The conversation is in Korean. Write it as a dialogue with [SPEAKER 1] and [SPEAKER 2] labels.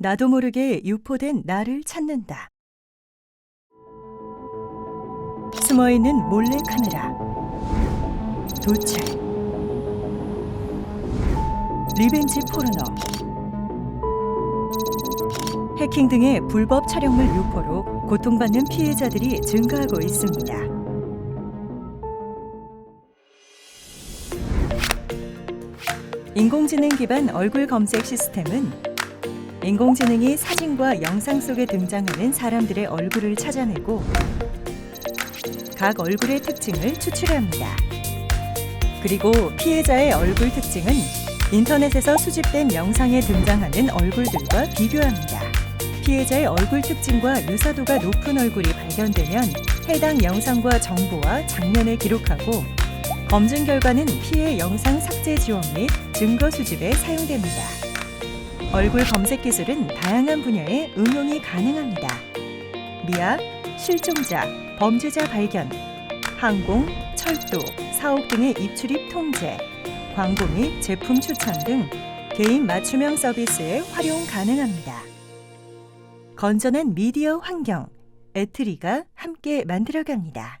[SPEAKER 1] 나도 모르게 유포된 나를 찾는다. 숨어 있는 몰래 카메라. 도찰. 리벤지 포르노. 해킹 등의 불법 촬영물 유포로 고통받는 피해자들이 증가하고 있습니다. 인공지능 기반 얼굴 검색 시스템은 인공지능이 사진과 영상 속에 등장하는 사람들의 얼굴을 찾아내고 각 얼굴의 특징을 추출합니다. 그리고 피해자의 얼굴 특징은 인터넷에서 수집된 영상에 등장하는 얼굴들과 비교합니다. 피해자의 얼굴 특징과 유사도가 높은 얼굴이 발견되면 해당 영상과 정보와 장면을 기록하고 검증 결과는 피해 영상 삭제 지원 및 증거 수집에 사용됩니다. 얼굴 검색 기술은 다양한 분야에 응용이 가능합니다. 미약, 실종자, 범죄자 발견, 항공, 철도, 사옥 등의 입출입 통제, 광고 및 제품 추천 등 개인 맞춤형 서비스에 활용 가능합니다. 건전한 미디어 환경, 에트리가 함께 만들어갑니다.